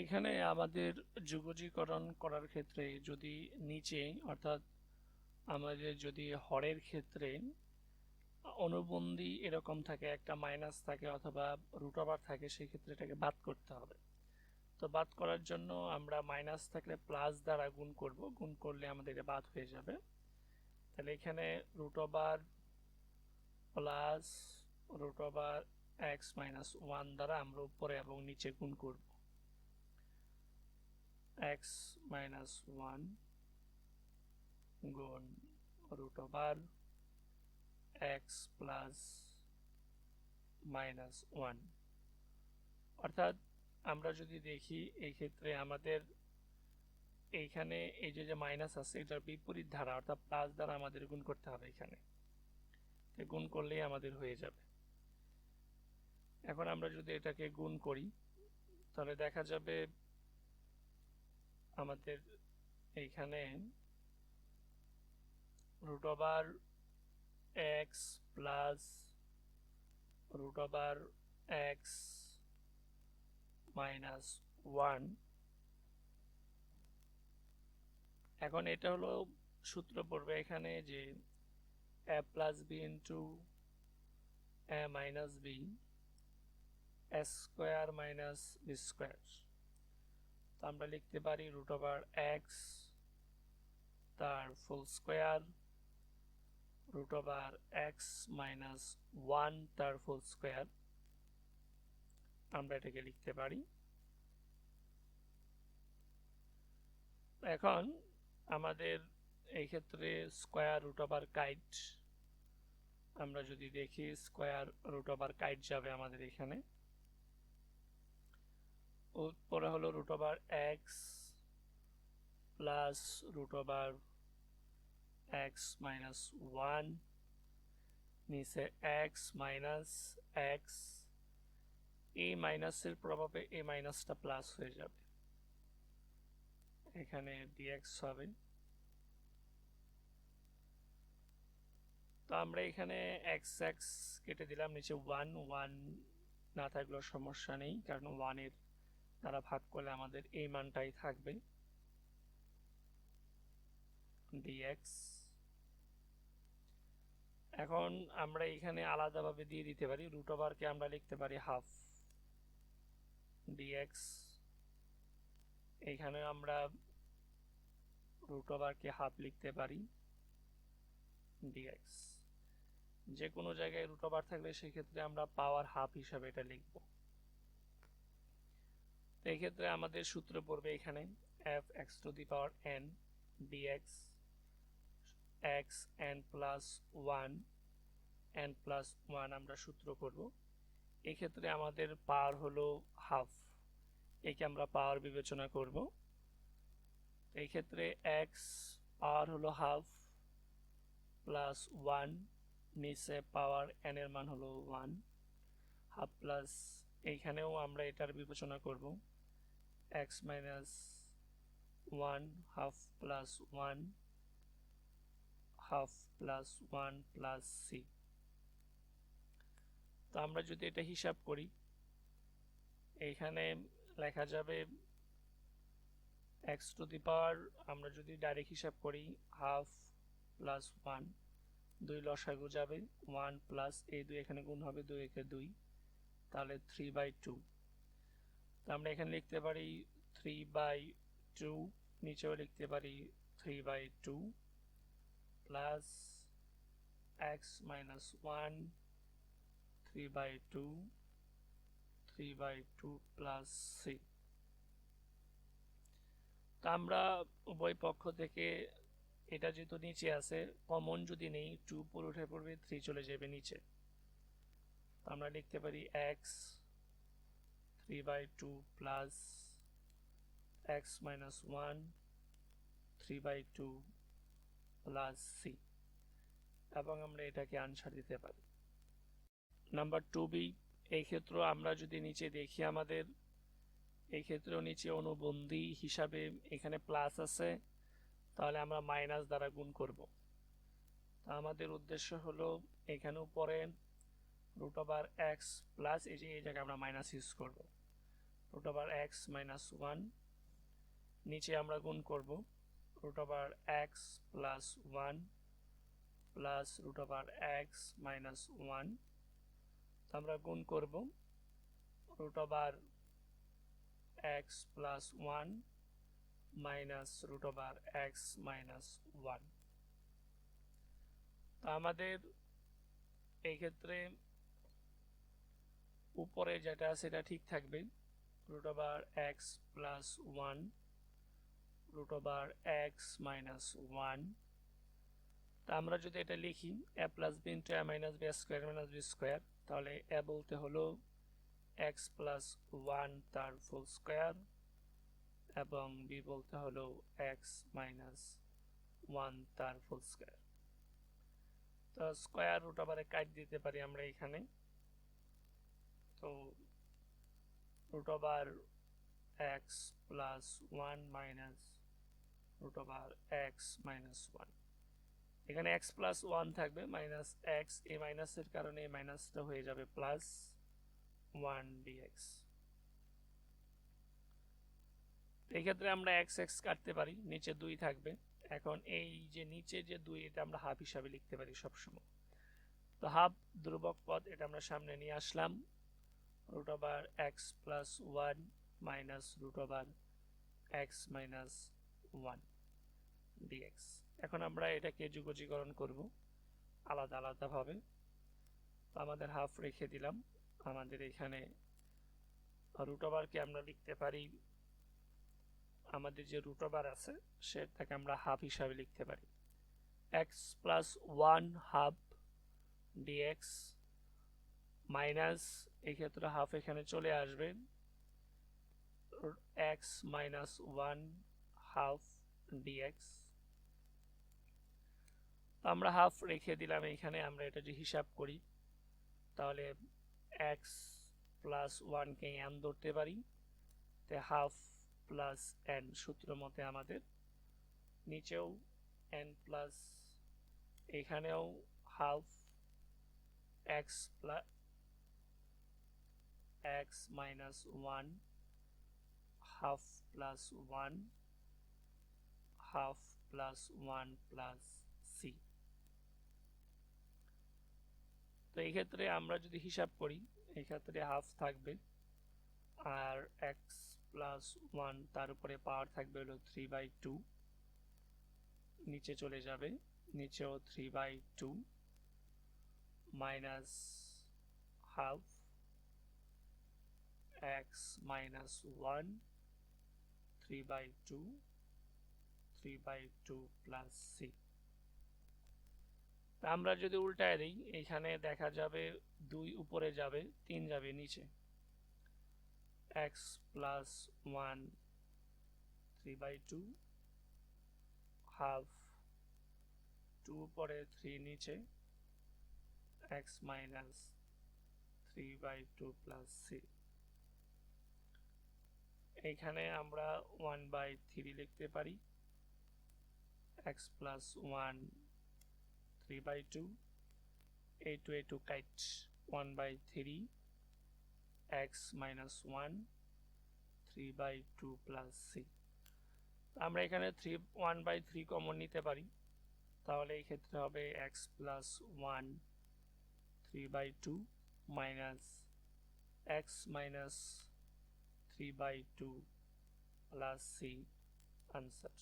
এখানে আমাদের যুগজীকরণ করার ক্ষেত্রে যদি নিচে, অর্থাৎ আমাদের যদি হরের ক্ষেত্রে অনুবন্ধী এরকম থাকে, একটা মাইনাস থাকে অথবা রুট ওভার থাকে, সেই ক্ষেত্রে এটাকে বাদ করতে হবে। তো বাদ করার জন্য আমরা মাইনাস থাকলে প্লাস দ্বারা গুণ করব, গুণ করলে আমাদের এটা বাদ হয়ে যাবে। তাহলে এখানে root over plus root over X minus one দ্বারা আমরা উপরে এবং নিচে গুণ করব। এক্স মাইনাস ওয়ান গুণ root over X plus minus one অর্থাৎ আমরা যদি দেখি এই ক্ষেত্রে আমাদের এইখানে এই যে যে মাইনাস আছে, এটার বিপরীত ধারা, অর্থাৎ প্লাস দ্বারা আমাদের গুণ করতে হবে এখানে। গুণ করলেই আমাদের হয়ে যাবে। এখন আমরা যদি এটাকে গুণ করি, তাহলে দেখা যাবে আমাদের এইখানে root over X plus root over X minus one এখন এটা হলো সূত্র পড়বে এখানে যে A plus B into A minus B is square minus B square আমরা লিখতে পারি রুট ওভার এক্স তার full square root over X minus one তার ফুল স্কোয়ার আমরা এটাকে লিখতে পারি। এখন আমাদের এই ক্ষেত্রে স্কোয়ার রুট ওভার কাইট আমরা যদি দেখি স্কোয়ার রুট ওভার কাইট যাবে আমাদের এখানে। উপরে হলো root over x plus root over x minus one নিচে এক্স মাইনাস এক্স এই মাইনাসের প্রভাবে এই মাইনাসটা প্লাস হয়ে যাবে। এখানে ডিএক্স হবে। তো আমরা এখানে এক্স এক্স কেটে দিলাম, নিচে ওয়ান ওয়ান না থাকলেও সমস্যা নেই, কারণ ওয়ানের দ্বারা ভাগ করলে আমাদের এই মানটাই থাকবে। ডিএক্স এখন আমরা এখানে আলাদাভাবে দিয়ে দিতে পারি রুট ওভারকে আমরা লিখতে পারি হাফ ডিএক্স এখানে আমরা রুট ওভারকে হাফ লিখতে পারি ডিএক্স যে কোনো জায়গায় রুট ওভার থাকলে সেক্ষেত্রে আমরা পাওয়ার হাফ হিসাবে এটা লিখব। এই ক্ষেত্রে আমাদের সূত্র পড়বে এখানে f x to the power n dx x n plus one n plus one আমরা সূত্র করব। এক্ষেত্রে আমাদের পাওয়ার হলো হাফ একে আমরা পাওয়ার বিবেচনা করব। এই ক্ষেত্রে এক্স পাওয়ার হলো হাফ প্লাস ওয়ান নিচে পাওয়ার এন এর মান হলো ওয়ান হাফ প্লাস এইখানেও আমরা এটার বিবেচনা করব। X minus one half plus one half plus one plus c তো আমরা যদি এটা হিসাব করি এইখানে লেখা যাবে এক্স টু দি পাওয়ার আমরা যদি ডাইরেক্ট হিসাব করি হাফ প্লাস ওয়ান দুই লসাগু যাবে ওয়ান প্লাস এই দুই এখানে গুণ হবে দুই একে দুই, তাহলে থ্রি বাই টু আমরা এখানে লিখতে পারি থ্রি বাই টু নিচেও লিখতে পারি three by two plus x minus one three by two three by two plus c তা আমরা উভয় পক্ষ থেকে এটা যেহেতু নিচে আছে কমন যদি নেই টু উপর উঠে পড়বে থ্রি চলে যাবে নিচে। আমরা লিখতে পারি x three by two plus x minus one three by two plus c এবং আমরা এটাকে আনসার দিতে পারি। নাম্বার টু বি এই ক্ষেত্রে আমরা যদি নিচে দেখি আমাদের, এই ক্ষেত্রেও নিচে অনুবন্ধী হিসাবে এখানে প্লাস আছে, তাহলে আমরা মাইনাস দ্বারা গুণ করব। তা আমাদের উদ্দেশ্য হলো এখানেও পরে রুট ওভার এক্স প্লাস এই যে, এই জায়গায় আমরা মাইনাস ইউজ করব। Root over x minus one নিচে আমরা গুণ করব root over x plus one plus root over x minus one আমরা গুণ করব root over x plus one minus root over x minus one তো আমাদের এই ক্ষেত্রে উপরে যেটা সেটা ঠিক থাকবে। Root over x plus one root over x minus one তা আমরা যদি এটা লিখি a plus b into a minus b square minus b square তাহলে এ বলতে হলো এক্স প্লাস ওয়ান তার ফুল স্কোয়ার এবং বি বলতে হলো এক্স মাইনাস ওয়ান তার ফুল স্কোয়ার তো স্কোয়ার রুট আবারে কাট দিতে পারি আমরা এখানে। তো root over x plus one minus root over x minus one এখানে এক্স প্লাস ওয়ান থাকবে মাইনাস এক্স এই মাইনাসের কারণে এই মাইনাসটা হয়ে যাবে প্লাস ওয়ান ডিএক্স এই ক্ষেত্রে আমরা এক্স এক্স কাটতে পারি, নিচে দুই থাকবে। এখন এই যে নিচে যে দুই, এটা আমরা হাফ হিসাবে লিখতে পারি সবসময়। তো হাফ ধ্রুবক পদ, এটা আমরা সামনে নিয়ে আসলাম। Root over x plus one minus root over x minus one dx এখন আমরা এটাকে যুগজীকরণ করব। আলাদা আলাদাভাবে তো আমাদের হাফ রেখে দিলাম। আমাদের এখানে রুট ওভারকে আমরা লিখতে পারি। আমাদের যে রুট ওভার আছে, সেটাকে আমরা হাফ হিসাবে লিখতে পারি। X plus one half dx minus এই ক্ষেত্রে হাফ এখানে চলে আসবে। X minus one half dx আমরা হাফ রেখে দিলাম এখানে, আমরা এটা যে হিসাব করি, তাহলে এক্স প্লাস ওয়ানকে এন ধরতে পারি। তে হাফ প্লাস এন সূত্র মতে আমাদের নিচেও এন প্লাস এখানেও half x plus x minus one half plus one half plus one plus c তো এই ক্ষেত্রে আমরা যদি হিসাব করি, এই ক্ষেত্রে হাফ থাকবে, আর এক্স প্লাস ওয়ান তার উপরে পাওয়ার থাকবে হলো থ্রি বাই টু নিচে চলে যাবে, নিচেও three by two minus half x minus one three by two three by two plus c আমরা যদি উল্টায় দিই, এখানে দেখা যাবে দুই উপরে যাবে, তিন যাবে নিচে। X plus one three by two half two পরে থ্রি নিচে। X minus three by two plus c এখানে আমরা ওয়ান বাই থ্রি লিখতে পারি। X plus one three by two a two a two kite one by three x minus one three by two plus c আমরা এখানে three one by three common নিতে পারি। তাহলে এই ক্ষেত্রে হবে x plus one three by two minus x minus three by two plus c answer